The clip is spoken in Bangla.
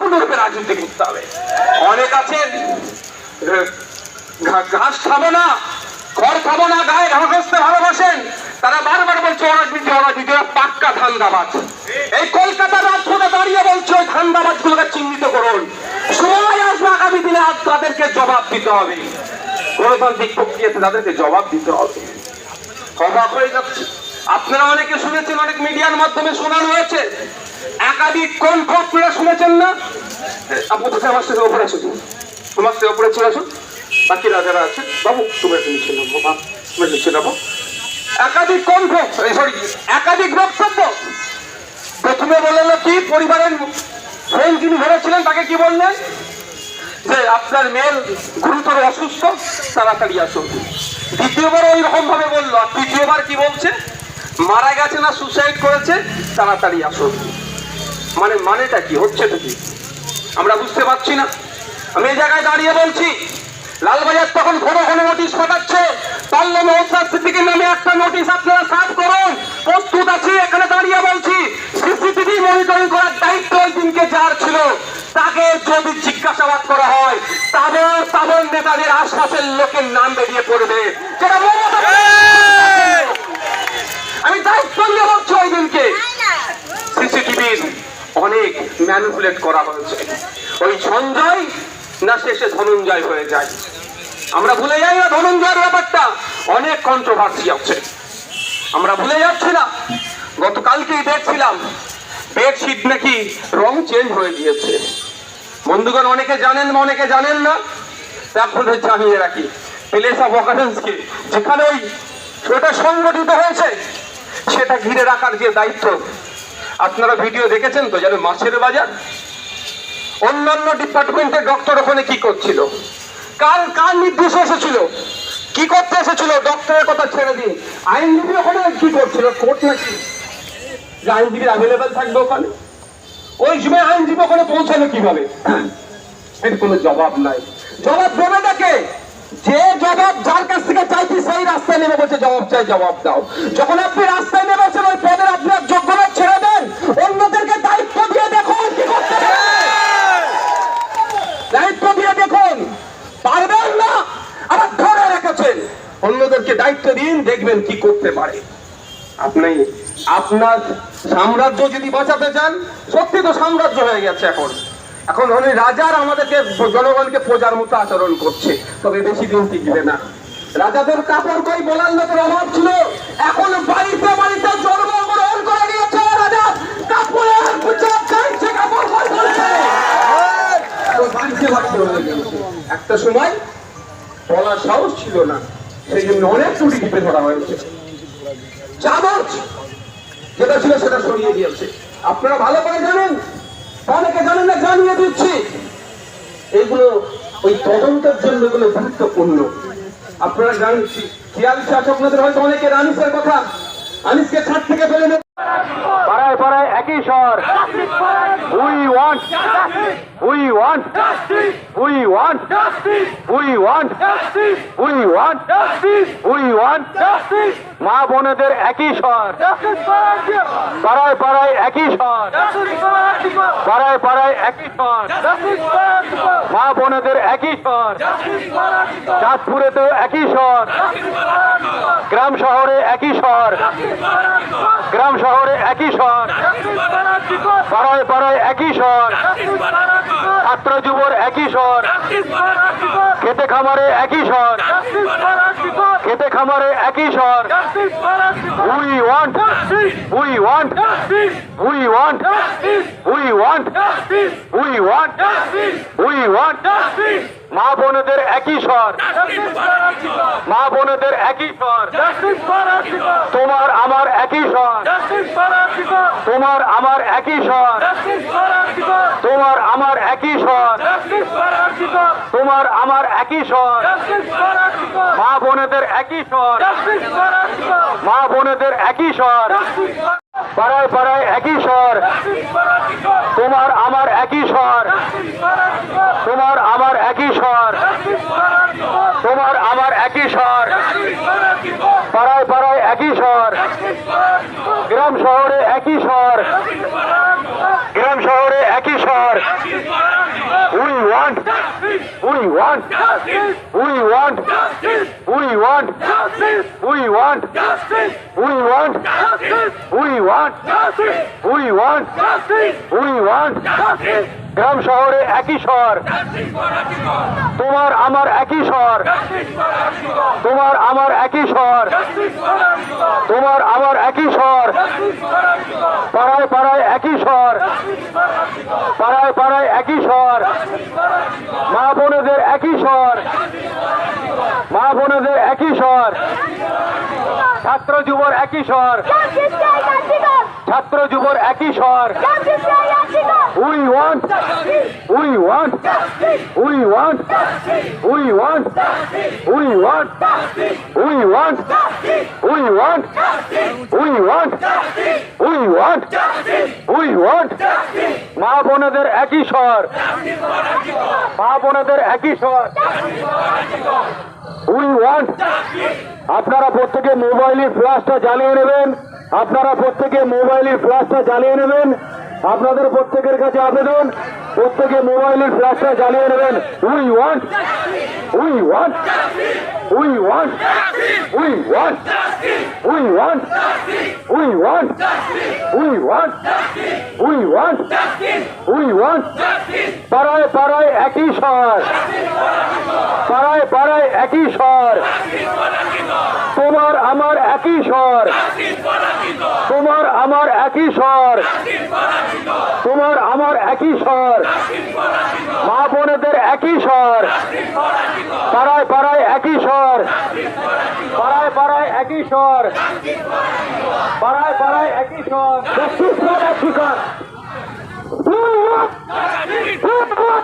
পূর্ণরূপে রাজনীতি করতে হবে। অনেক ঘাস খাব না, খড় খাব না, গায়ে আসতে ভালোবাসেন। তারা বারবার বলছে, অরাজনীতি অরাজনীতি পাক্কা ধান্দাবাজ। এই কলকাতার রাজপথে দাঁড়িয়ে বলছে, ওই ধান্দাবাজ গুলোকে চিহ্নিত করুন। সময় আসবে, আগামী দিনে আজ তাদেরকে জবাব দিতে হবে। গণতান্ত্রিক প্রক্রিয়াতে তাদেরকে জবাব দিতে হবে। অবাক হয়ে যাচ্ছে। আপনারা অনেকে শুনেছেন, অনেক মিডিয়ার মাধ্যমে শোনানো হয়েছে একাধিক কণ্ঠ আপনারা শুনেছেন না? আপনি কোথায় আমার সাথে ওপরে আসুন তোমার সাথে ওপরে চলে আসুন। বাকিরা যারা আছে। বাবু তুমি একটু নিচে নামো, বাবা তুমি একটু নিচে নামো। একাধিক কণ্ঠ সরি একাধিক বক্তব্য। প্রথমে বলল কি, পরিবারের ফোন যিনি ধরেছিলেন, তাকে কি বললেন? যে আপনার মেয়ের গুরুতর অসুস্থ, তাড়াতাড়ি আসুন। দ্বিতীয়বার ওই রকম ভাবে বলল। আর তৃতীয়বার কি বলছে? মারা গেছে না সুসাইড করেছে, তাড়াতাড়ি আসুন। মানে মানেটা কি? হচ্ছেটা কি? আমরা বুঝতে পারছি না। আমি এই জায়গায় দাঁড়িয়ে বলছি, লালবাজার তখন ঘন ঘন নোটিশ পাঠাচ্ছে। পাল্লা মহোৎসবের নামে একটা নোটিশ আপনারা সার্ভ করুন। প্রস্তুত আছি, এখানে দাঁড়িয়ে বলছি সিসিটিভি মনিটরিং করার দায়িত্ব ওই দিনকে যার ছিল, তাকে যদি জিজ্ঞাসাবাদ করা হয়, তাদের তাদের নেতাদের আশপাশের লোকের নাম বেরিয়ে পড়বে। যেটা ম্যানিপুলেট করা হয়েছে। ওই সঞ্জয় না শেষে ধনঞ্জয় হয়ে যায়। আমরা ভুলে যাই না ধনঞ্জয়ের ব্যাপারটা। অনেক কন্ট্রোভার্সি আছে। আমরা ভুলে যাচ্ছি না। গতকালকেই দেখছিলাম বেডশিট নাকি রং চেঞ্জ হয়ে গিয়েছে। বন্ধুগণ, অনেকে জানেন বা অনেকে জানেন না আপনাদের জানিয়ে রাখি। প্লেস অফ অকারেন্সকে যেখানে ওই ওটা সংগঠিত হয়েছে, সেটা ঘিরে রাখার যে দায়িত্ব আপনারা ভিডিও দেখেছেন তো, যেন মাছের বাজার? অন্যান্য ডিপার্টমেন্টের ডক্টর ওখানে কি করছিল? কার কার নির্দেশ এসেছিল? কি করতে এসেছিল? ডক্টরের কথা ছেড়ে দিন। আইনজীবী ওখানে কি করছিল? কোর্ট নাকি? যে আইনজীবী অ্যাভেলেবেল থাকবে ওখানে? ওই সময় আইনজীবী ওখানে পৌঁছালো কীভাবে? এর কোনো জবাব নাই। জবাব দেবে নাকে যে জবাব যার কাছ থেকে চাইছি সেই রাস্তায় নেমে বলছে, জবাব চাই, জবাব দাও। যখন আপনি রাস্তায় নেমেছেন, ওই পদের আপনার যোগ্যতা ছেড়ে দেন অন্যদেরকে দায়িত্ব দিয়ে দেখুন কি করতে পারে। দায়িত্ব দিয়ে দেখুন পারবেন না আবার ধরে রেখেছেন অন্যদেরকে দায়িত্ব দিন দেখবেন কি করতে পারে? আপনি আপনার সাম্রাজ্য যদি বাঁচাতে চান সত্যি তো সাম্রাজ্য হয়ে গেছে এখন। এখন উনি রাজার আমাদেরকে জনগণকে প্রজার মতো আচরণ করছে তবে বেশি দিন টিকবে না। রাজাদের কাপড় কই বলার লোকের অভাব ছিল। এখন বাড়িতে বাড়িতে জন্মগ্রহণ করে নিয়েছে রাজা। কাপড়ের গুজব চাইছে কাপড় কই বলছে? তো বাড়িতে বাড়িতে হয়ে গেছে। একটা সময় বলার সাহস ছিল না। সেই জন্য অনেক ত্রুটি টিপে ধরা হয়েছে। চামচ যেটা ছিল সেটা সরিয়ে দিয়েছে। আপনারা ভালো করে জানেন অনেকে জানেন না জানিয়ে দিচ্ছি। এগুলো ওই তদন্তের জন্য এগুলো গুরুত্বপূর্ণ। আপনারা জানেন খেয়াল আছে আপনাদের হয়তো অনেকে আনিসের কথা। আনিসকে ছাদ থেকে ফেলে নেবে পাড়ায় পাড়ায় একই স্বর। We want we want we want we want we want we want মা বোনেদের একই স্বর। পাড়ায় পাড়ায় একই স্বর। পাড়ায় পাড়ায় একই স্বর। মা বোনেদের একই স্বর। চাঁদপুরেতেও একই স্বর। গ্রাম শহরে একই স্বর। গ্রাম শহরে একই স্বর। পাড়ায় পাড়ায় একই স্বর। ছাত্র যুবর একই স্বর। খেতে খামারে একই স্বর। খেতে খামারে একই স্বর। We want we want we want we want we want we want মা বোনেদের একই স্বর। মা বোনেদের একই স্বর। তোমার আমার একই স্বর। তোমার আমার একই স্বর। তোমার আমার একই স্বর। তোমার আমার একই স্বর। মা বোনেদের একই স্বর। মা বোনেদের একই স্বর। পাড়ায় পাড়ায় একই স্বর। তোমার আমার একই স্বর। তোমার আমার একই স্বর তোমার আমার একই স্বর পাড়ায় পাড়ায় একই স্বর গ্রাম শহরে একই স্বর গ্রাম শহরে একই স্বর We want, we want, justice. we want, justice. we want, justice. we want, justice. we want, justice. we want, justice. we want, justice. we want. justice. গ্রাম শহরে একই স্বর তোমার আমার একই স্বর তোমার আমার একই স্বর তোমার আমার একই স্বর পাড়ায় পাড়ায় একই স্বর পাড়ায় পাড়ায় একই স্বর মা বোনেদের একই স্বর মা বোনেদের একই স্বর ছাত্র যুবর একই স্বর। ছাত্র যুবর একই স্বর। We want we want we want we want we want we want we want we want we want we want মা বোনেদের একই স্বর। মা বোনেদের একই স্বর। উই ওয়ান্ট আপনারা প্রত্যেকে মোবাইলের ফ্ল্যাশটা জ্বালিয়ে নেবেন। আপনারা প্রত্যেকে মোবাইলের ফ্ল্যাশটা জ্বালিয়ে নেবেন। আপনাদের প্রত্যেকের কাছে আবেদন, প্রত্যেকে মোবাইলের ফ্ল্যাশটা জ্বালিয়ে নেবেন। We want we want we want we want we want we want we want we want we want পাড়ায় পাড়ায় একই স্বর পাড়ায় পাড়ায় একই স্বর একই স্বর। তোমার আমার একই স্বর। তোমার আমার একই স্বর। মা বোনেদের একই স্বর। পাড়ায় পাড়ায় একই স্বর। পাড়ায় পাড়ায় একই স্বর। পাড়ায় পাড়ায় একই স্বর। Justice for